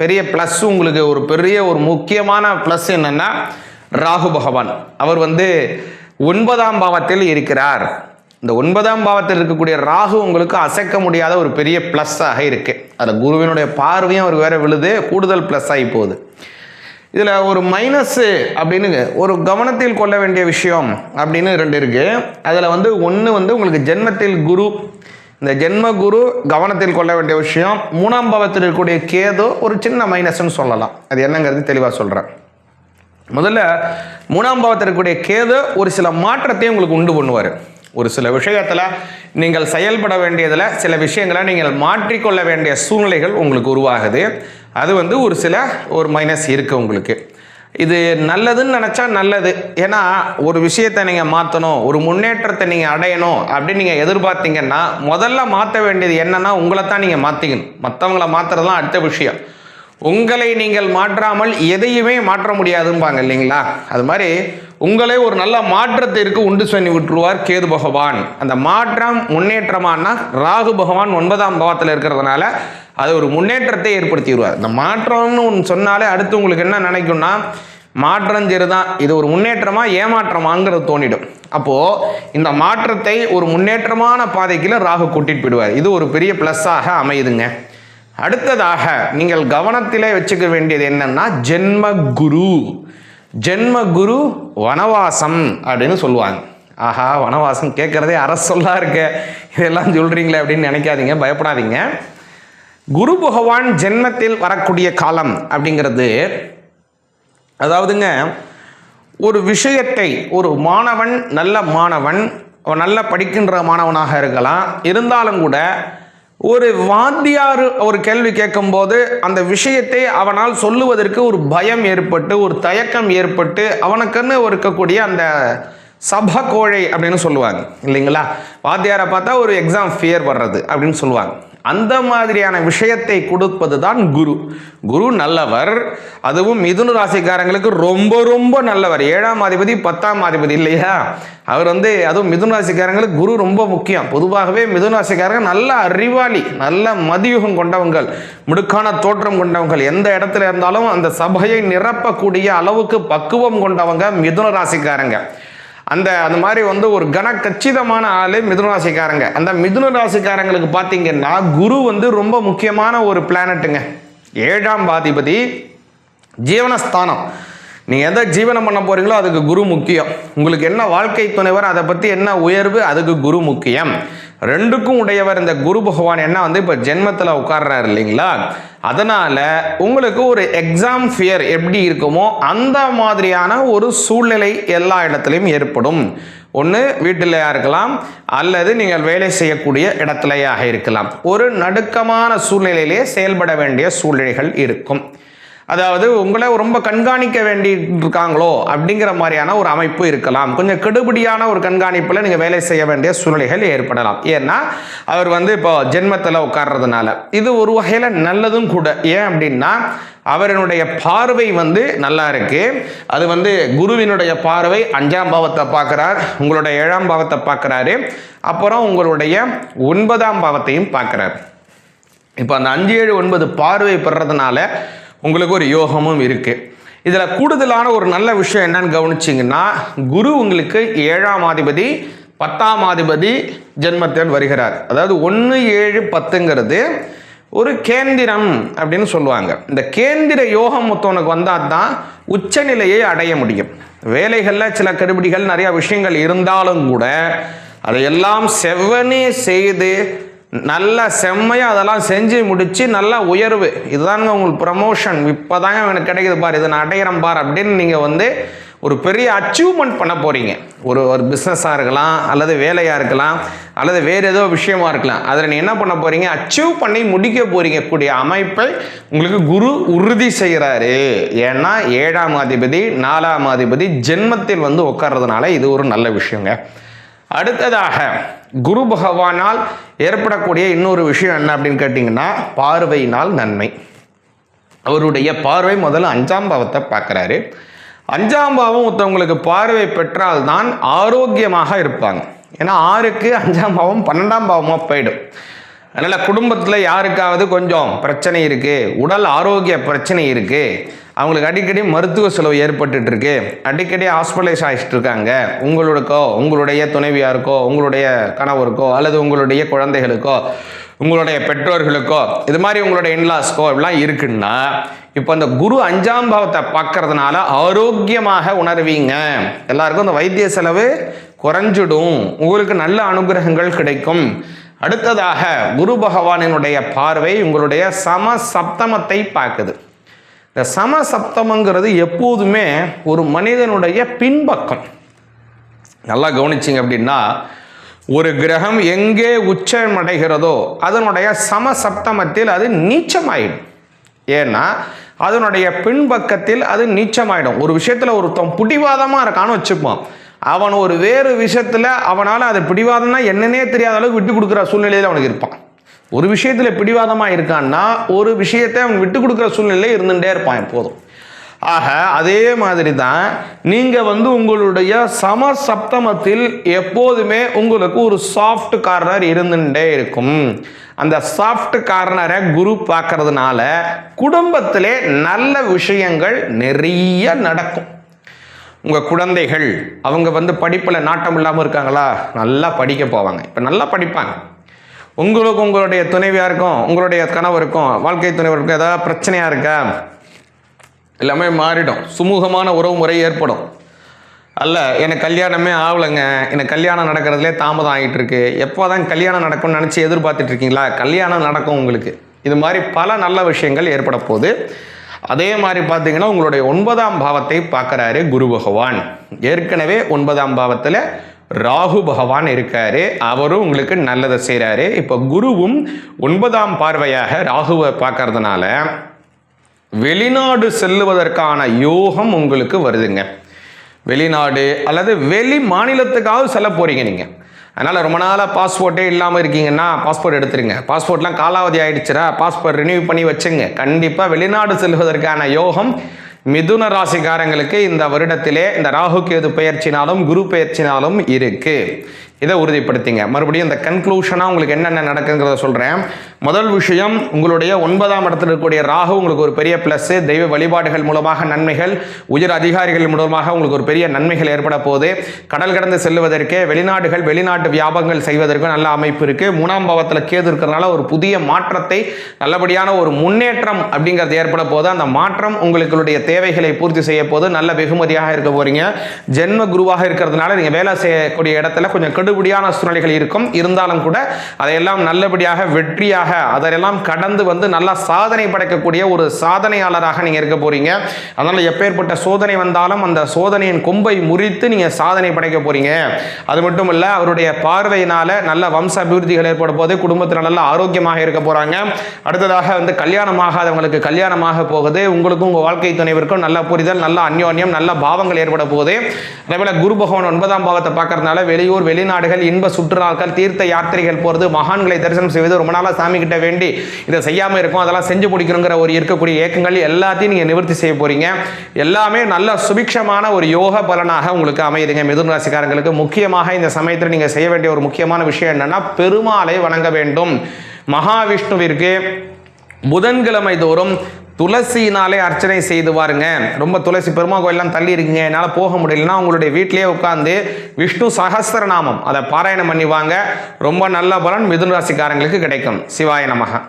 பெரிய ப்ளஸ் உங்களுக்கு ஒரு பெரிய ஒரு முக்கியமான ப்ளஸ் என்னன்னா ராகு பகவான். அவர் வந்து ஒன்பதாம் பாவத்தில் இருக்கிறார். இந்த ஒன்பதாம் பாவத்தில் இருக்கக்கூடிய ராகு உங்களுக்கு அசைக்க முடியாத ஒரு பெரிய ப்ளஸ்ஸாக இருக்கு. அதில் குருவினுடைய பார்வையும் அவர் வேற விழுது கூடுதல் ப்ளஸ் ஆகி போகுது. இதில் ஒரு மைனஸ்ஸு அப்படின்னு ஒரு கவனத்தில் கொள்ள வேண்டிய விஷயம் அப்படின்னு ரெண்டு இருக்கு. அதில் வந்து ஒன்று வந்து உங்களுக்கு ஜென்மத்தில் குரு இந்த ஜென்ம குரு கவனத்தில் கொள்ள வேண்டிய விஷயம் மூணாம் பாவத்தில் இருக்கக்கூடிய கேது ஒரு சின்ன மைனஸ்ன்னு சொல்லலாம். அது என்னங்கிறது தெளிவாக சொல்கிறேன் முதல்ல மூணாம் பாவத்தில் இருக்கக்கூடிய கேது ஒரு சில மாற்றத்தையும் உங்களுக்கு உண்டு பண்ணுவார். ஒரு சில விஷயத்தில் நீங்கள் செயல்பட வேண்டியதில் சில விஷயங்களை நீங்கள் மாற்றிக்கொள்ள வேண்டிய சூழ்நிலைகள் உங்களுக்கு உருவாகுது. அது வந்து ஒரு சில ஒரு மைனஸ் இருக்குது உங்களுக்கு. இது நல்லதுன்னு நினச்சா நல்லது. ஏன்னா ஒரு விஷயத்தை நீங்கள் மாற்றணும் ஒரு முன்னேற்றத்தை நீங்கள் அடையணும் அப்படின்னு நீங்கள் எதிர்பார்த்தீங்கன்னா முதல்ல மாற்ற வேண்டியது என்னன்னா உங்களை தான் நீங்கள் மாற்றிக்கணும் மற்றவங்கள மாற்றுறதுலாம் அடுத்த விஷயம். உங்களை நீங்கள் மாற்றாமல் எதையுமே மாற்ற முடியாதும்பாங்க இல்லைங்களா? அது மாதிரி உங்களே ஒரு நல்ல மாற்றத்திற்கு உண்டு சொல்லி விட்டுருவார் கேது பகவான். அந்த மாற்றம் முன்னேற்றமானா ராகு பகவான் ஒன்பதாம் பாவத்தில் இருக்கிறதுனால அது ஒரு முன்னேற்றத்தை ஏற்படுத்திடுவார். இந்த மாற்றம்னு ஒன்று சொன்னாலே அடுத்து உங்களுக்கு என்ன நினைக்கும்னா மாற்றம் சரிதான் இது ஒரு முன்னேற்றமா ஏமாற்றமாங்கிறது தோணிடும். அப்போ இந்த மாற்றத்தை ஒரு முன்னேற்றமான பாதைக்குள்ள ராகு கூட்டிட்டு போயிடுவார். இது ஒரு பெரிய ப்ளஸ்ஸாக அமையுதுங்க. அடுத்ததாக நீங்கள் கவனத்திலே வச்சுக்க வேண்டியது என்னன்னா ஜென்ம குரு. ஜென்ம குரு வனவாசம் அப்படின்னு சொல்லுவாங்க. ஆஹா வனவாசம் கேட்குறதே அரசொல்லா இருக்க. இதெல்லாம் சொல்கிறீங்களே அப்படின்னு நினைக்காதீங்க பயப்படாதீங்க. குரு பகவான் ஜென்மத்தில் வரக்கூடிய காலம் அப்படிங்கிறது அதாவதுங்க ஒரு விஷயத்தை ஒரு மாணவன் நல்ல மாணவன் நல்ல படிக்கின்ற மாணவனாக இருக்கலாம். இருந்தாலும் கூட ஒரு வாத்தியார் ஒரு கேள்வி கேட்கும்போது அந்த விஷயத்தை அவனால் சொல்லுவதற்கு ஒரு பயம் ஏற்பட்டு ஒரு தயக்கம் ஏற்பட்டு அவனுக்குன்னு இருக்கக்கூடிய அந்த சப கோழை அப்படின்னு சொல்லுவாங்க இல்லைங்களா? வாத்தியாரை பார்த்தா ஒரு எக்ஸாம் ஃபியர் வர்றது அப்படின்னு சொல்லுவாங்க. அந்த மாதிரியான விஷயத்தை கொடுப்பது தான் குரு. குரு நல்லவர். அதுவும் மிதுன ராசிக்காரங்களுக்கு ரொம்ப ரொம்ப நல்லவர். ஏழாம் அதிபதி பத்தாம் அதிபதி இல்லையா? அவர் வந்து அதுவும் மிதுன ராசிக்காரங்களுக்கு குரு ரொம்ப முக்கியம். பொதுவாகவே மிதுன ராசிக்காரங்க நல்ல அறிவாளி நல்ல மதியுகம் கொண்டவங்கள் முடுக்கான தோற்றம் கொண்டவங்கள். எந்த இடத்துல இருந்தாலும் அந்த சபையை நிரப்பக்கூடிய அளவுக்கு பக்குவம் கொண்டவங்க மிதுன ராசிக்காரங்க. அந்த அந்த மாதிரி வந்து ஒரு கன கச்சிதமான ஆளு மிதுன ராசிக்காரங்க. அந்த மிதுன ராசிக்காரங்களுக்கு பார்த்தீங்கன்னா குரு வந்து ரொம்ப முக்கியமான ஒரு பிளானட்டுங்க ஏழாம் பாதிபதி ஜீவனஸ்தானம். நீங்கள் எதை ஜீவனம் பண்ண போறீங்களோ அதுக்கு குரு முக்கியம். உங்களுக்கு என்ன வாழ்க்கை துணைவர் அதை பற்றி என்ன உயர்வு அதுக்கு குரு முக்கியம். ரெண்டுக்கும் உடையவர் இந்த குரு பகவான் என்ன வந்து இப்போ ஜென்மத்தில் உட்கார்றாரு இல்லைங்களா? அதனால் உங்களுக்கு ஒரு எக்ஸாம் ஃபியர் எப்படி இருக்குமோ அந்த மாதிரியான ஒரு சூழ்நிலை எல்லா இடத்துலையும் ஏற்படும். ஒன்று வீட்டிலையாக இருக்கலாம் அல்லது நீங்கள் வேலை செய்யக்கூடிய இடத்துலையாக இருக்கலாம். ஒரு நடுக்கமான சூழ்நிலையிலே செயல்பட வேண்டிய சூழ்நிலைகள் இருக்கும். அதாவது உங்களை ரொம்ப கண்காணிக்க வேண்டி இருக்காங்களோ அப்படிங்கிற மாதிரியான ஒரு அமைப்பு இருக்கலாம். கொஞ்சம் கெடுபடியான ஒரு கண்காணிப்பில் நீங்கள் வேலை செய்ய வேண்டிய சூழ்நிலைகள் ஏற்படலாம். ஏன்னா அவர் வந்து இப்போ ஜென்மத்தில் உட்கார்றதுனால. இது ஒரு வகையில் நல்லதும் கூட. ஏன் அப்படின்னா அவரினுடைய பார்வை வந்து நல்லா இருக்கு. அது வந்து குருவினுடைய பார்வை அஞ்சாம் பாவத்தை பார்க்குறார் உங்களுடைய ஏழாம் பாவத்தை பார்க்குறாரு அப்புறம் உங்களுடைய ஒன்பதாம் பாவத்தையும் பார்க்குறார். இப்போ அந்த அஞ்சு ஏழு ஒன்பது பார்வை பெறதுனால உங்களுக்கு ஒரு யோகமும் இருக்குது இதில் கூடுதலான ஒரு நல்ல விஷயம் என்னன்னு கவனிச்சிங்கன்னா குரு உங்களுக்கு ஏழாம் அதிபதி பத்தாம் அதிபதி ஜென்மத்தில் வருகிறார். அதாவது ஒன்று ஏழு பத்துங்கிறது ஒரு கேந்திரம் அப்படின்னு சொல்லுவாங்க. இந்த கேந்திர யோகம் மொத்தவனுக்கு வந்தால் தான் உச்சநிலையை அடைய முடியும். வேலைகளில் சில கெடுபிடிகள் நிறையா விஷயங்கள் இருந்தாலும் கூட அதையெல்லாம் செவ்வனே செய்து நல்ல செம்மையாக அதெல்லாம் செஞ்சு முடித்து நல்ல உயர்வு. இதுதாங்க உங்களுக்கு ப்ரமோஷன் இப்போதாங்க எனக்கு கிடைக்குது பார். இதை நான் அடையிறேன் பார் அப்படின்னு நீங்கள் வந்து ஒரு பெரிய அச்சீவ்மெண்ட் பண்ண போகிறீங்க ஒரு ஒரு பிஸ்னஸாக இருக்கலாம் அல்லது வேலையாக இருக்கலாம் அல்லது வேறு ஏதோ விஷயமா இருக்கலாம். அதில் நீ என்ன பண்ண போகிறீங்க அச்சீவ் பண்ணி முடிக்க போகிறீங்க கூடிய அமைப்பை உங்களுக்கு குரு உறுதி செய்கிறாரு ஏன்னா ஏழாம் அதிபதி நாலாம் அதிபதி ஜென்மத்தில் வந்து உட்கார்றதுனால இது ஒரு நல்ல விஷயங்க. அடுத்ததாக குரு பகவானால் ஏற்படக்கூடிய இன்னொரு விஷயம் என்ன அப்படின்னு கேட்டிங்கன்னா பார்வையினால் நன்மை. அவருடைய பார்வை முதல்ல அஞ்சாம் பாவத்தை பார்க்குறாரு. அஞ்சாம் பாவம் ஒருத்தவங்களுக்கு பார்வை பெற்றால் தான் ஆரோக்கியமாக இருப்பாங்க. ஏன்னா ஆறுக்கு அஞ்சாம் பாவம் பன்னெண்டாம் பாவமாக போயிடும். அதனால் குடும்பத்தில் யாருக்காவது கொஞ்சம் பிரச்சனை இருக்குது உடல் ஆரோக்கிய பிரச்சனை இருக்குது அவங்களுக்கு அடிக்கடி மருத்துவ செலவு ஏற்பட்டுட்டு இருக்கு அடிக்கடி ஹாஸ்பிட்டலைஸ் ஆகிட்டு இருக்காங்க உங்களுக்கோ உங்களுடைய துணைவியாருக்கோ உங்களுடைய கணவருக்கோ அல்லது உங்களுடைய குழந்தைகளுக்கோ உங்களுடைய பெற்றோர்களுக்கோ இது மாதிரி உங்களுடைய இன்லாஸ்க்கோ இப்படிலாம் இருக்குன்னா இப்போ அந்த குரு அஞ்சாம் பாவத்தை பார்க்கறதுனால ஆரோக்கியமாக உணர்வீங்க. எல்லாருக்கும் அந்த வைத்திய செலவு குறைஞ்சிடும். உங்களுக்கு நல்ல அனுகிரகங்கள் கிடைக்கும். அடுத்ததாக குரு பகவானினுடைய பார்வை உங்களுடைய சம சப்தமத்தை பார்க்குது. இந்த சம சப்தமங்கிறது எப்போதுமே ஒரு மனிதனுடைய பின்பக்கம். நல்லா கவனிச்சிங்க அப்படின்னா ஒரு கிரகம் எங்கே உச்சமடைகிறதோ அதனுடைய சம சப்தமத்தில் அது நீச்சமாயிடும். ஏன்னா அதனுடைய பின்பக்கத்தில் அது நீச்சமாயிடும். ஒரு விஷயத்தில் ஒருத்தன் பிடிவாதமாக இருக்கான்னு வச்சுப்போம். அவன் ஒரு வேறு விஷயத்தில் அவனால் அது பிடிவாதம்னா என்னன்னே தெரியாத அளவுக்கு விட்டு கொடுக்குற சூழ்நிலையில் அவனுக்கு இருப்பான். ஒரு விஷயத்தில் பிடிவாதமாக இருக்கான்னா ஒரு விஷயத்தை அவன் விட்டு கொடுக்குற சூழ்நிலையில் இருந்துகிட்டே இருப்பான் எப்போதும். ஆக அதே மாதிரி தான் நீங்கள் வந்து உங்களுடைய சம சப்தமத்தில் எப்போதுமே உங்களுக்கு ஒரு சாஃப்ட் கார்னர் இருந்துட்டே இருக்கும். அந்த சாஃப்ட் கார்னரை குரு பார்க்கறதுனால குடும்பத்திலே நல்ல விஷயங்கள் நிறைய நடக்கும். உங்கள் குழந்தைகள் அவங்க வந்து படிப்பில் நாட்டம் இல்லாமல் இருக்காங்களா? நல்லா படிக்க போவாங்க. இப்போ நல்லா படிப்பாங்க. உங்களுக்கு உங்களுடைய துணைவியாருக்கும் உங்களுடைய கணவருக்கும் வாழ்க்கை துணைவருக்கும் ஏதாவது பிரச்சனையாக இருக்கா? எல்லாமே மாறிடும். சுமூகமான உறவு முறை ஏற்படும். அல்ல எனக்கு கல்யாணமே ஆகலைங்க எனக்கு கல்யாணம் நடக்கிறதுலே தாமதம் ஆகிட்டு இருக்கு எப்போ தான் கல்யாணம் நடக்கும்னு நினச்சி எதிர்பார்த்துட்டு இருக்கீங்களா? கல்யாணம் நடக்கும் உங்களுக்கு. இது மாதிரி பல நல்ல விஷயங்கள் ஏற்பட போகுது. அதே மாதிரி பார்த்தீங்கன்னா உங்களுடைய ஒன்பதாம் பாவத்தை பார்க்குறாரு குரு பகவான். ஏற்கனவே ஒன்பதாம் பாவத்தில் ராகு பகவான் இருக்காரு. அவரும் உங்களுக்கு நல்லதை செய்கிறாரு இப்போ குருவும் ஒன்பதாம் பார்வையாக ராகுவை பார்க்கறதுனால வெளிநாடு செல்லுவதற்கான யோகம் உங்களுக்கு வருதுங்க. வெளிநாடு அல்லது வெளி மாநிலத்துக்காவது செல்ல போகிறீங்க நீங்கள் அதனால் ரொம்ப நாளாக பாஸ்போர்ட்டே இல்லாமல் இருக்கீங்கன்னா பாஸ்போர்ட் எடுத்துருங்க. பாஸ்போர்ட்லாம் காலாவதி ஆயிடுச்சுரா பாஸ்போர்ட் ரினியூ பண்ணி வச்சுங்க. கண்டிப்பாக வெளிநாடு செல்வதற்கான யோகம் மிதுன ராசிக்காரங்களுக்கு இந்த வருடத்திலே இந்த ராகு கேது பெயர்ச்சினாலும் குரு பெயர்ச்சினாலும் இருக்கு. இதை உறுதிப்படுத்திங்க. மறுபடியும் இந்த கன்க்ளூஷனாக உங்களுக்கு என்னென்ன நடக்குங்கிறத சொல்கிறேன் முதல் விஷயம் உங்களுடைய ஒன்பதாம் இடத்துல இருக்கக்கூடிய ராகு உங்களுக்கு ஒரு பெரிய ப்ளஸ் தெய்வ வழிபாடுகள் மூலமாக நன்மைகள் உயர் அதிகாரிகள் மூலமாக உங்களுக்கு ஒரு பெரிய நன்மைகள் ஏற்பட போது கடல் கடந்து செல்வதற்கு வெளிநாடுகள் வெளிநாட்டு வியாபங்கள் செய்வதற்கு நல்ல அமைப்பு இருக்குது மூணாம் பாவத்தில் கேது இருக்கிறதுனால ஒரு புதிய மாற்றத்தை நல்லபடியான ஒரு முன்னேற்றம் அப்படிங்கிறது ஏற்பட போது அந்த மாற்றம் உங்களுடைய தேவைகளை பூர்த்தி செய்ய போது நல்ல வெகுமதியாக இருக்க போறீங்க. ஜென்ம குருவாக இருக்கிறதுனால நீங்கள் வேலை செய்யக்கூடிய இடத்துல கொஞ்சம் கெடுபடியான சூழ்நிலைகள் இருக்கும். இருந்தாலும் கூட அதையெல்லாம் நல்லபடியாக வெற்றியாக அதெல்லாம் கடந்து வந்து நல்லா சாதனை படைக்கக்கூடிய ஒரு சாதனையாளராக நீங்கள் இருக்க போறீங்க. அதனால் எப்பேற்பட்ட சோதனை வந்தாலும் அந்த சோதனையின் கொம்பை முறித்து நீங்கள் சாதனை படைக்க போறீங்க. அது மட்டும் இல்லை அவருடைய பார்வையினால நல்ல வம்ச அபிவிருத்திகள் ஏற்பட போது குடும்பத்தில் நல்ல ஆரோக்கியமாக இருக்க போறாங்க. அடுத்ததாக வந்து கல்யாணமாகாதவங்களுக்கு கல்யாணமாக போகுது. உங்களுக்கும் உங்கள் வாழ்க்கை துணைவிற்கும் நல்ல புரிதல் நல்ல அந்யோன்யம் நல்ல பாவங்கள் ஏற்பட போகுது. அதேபோல குரு பகவான் ஒன்பதாம் பாவத்தை பார்க்கறதுனால வெளியூர் வெளிநாடு வெளிநாடுகள் இன்ப சுற்றுலாக்கள் தீர்த்த யாத்திரைகள் போகிறது மகான்களை தரிசனம் செய்வது ரொம்ப நாளாக சாமி கிட்ட வேண்டி இதை செய்யாமல் இருக்கும். அதெல்லாம் செஞ்சு பிடிக்கணுங்கிற ஒரு இருக்கக்கூடிய ஏக்கங்கள் எல்லாத்தையும் நீங்கள் நிவர்த்தி செய்ய போறீங்க. எல்லாமே நல்ல சுபிக்ஷமான ஒரு யோக பலனாக உங்களுக்கு அமையுதுங்க. மிதுன ராசிக்காரங்களுக்கு. முக்கியமாக இந்த சமயத்தில் நீங்கள் செய்ய வேண்டிய ஒரு முக்கியமான விஷயம் என்னன்னா பெருமாளை வணங்க வேண்டும். மகாவிஷ்ணுவிற்கு புதன்கிழமை தோறும் துளசினாலே அர்ச்சனை செய்து பாருங்க ரொம்ப துளசி பெருமா கோயிலெலாம் தள்ளி இருக்குங்க. என்னால் போக முடியலன்னா உங்களுடைய வீட்டிலேயே உட்காந்து விஷ்ணு சகஸ்திரநாமம் அதை பாராயணம் பண்ணி வாங்க. ரொம்ப நல்ல பலன் மிதுன் ராசிக்காரங்களுக்கு கிடைக்கும். சிவாய நமகா.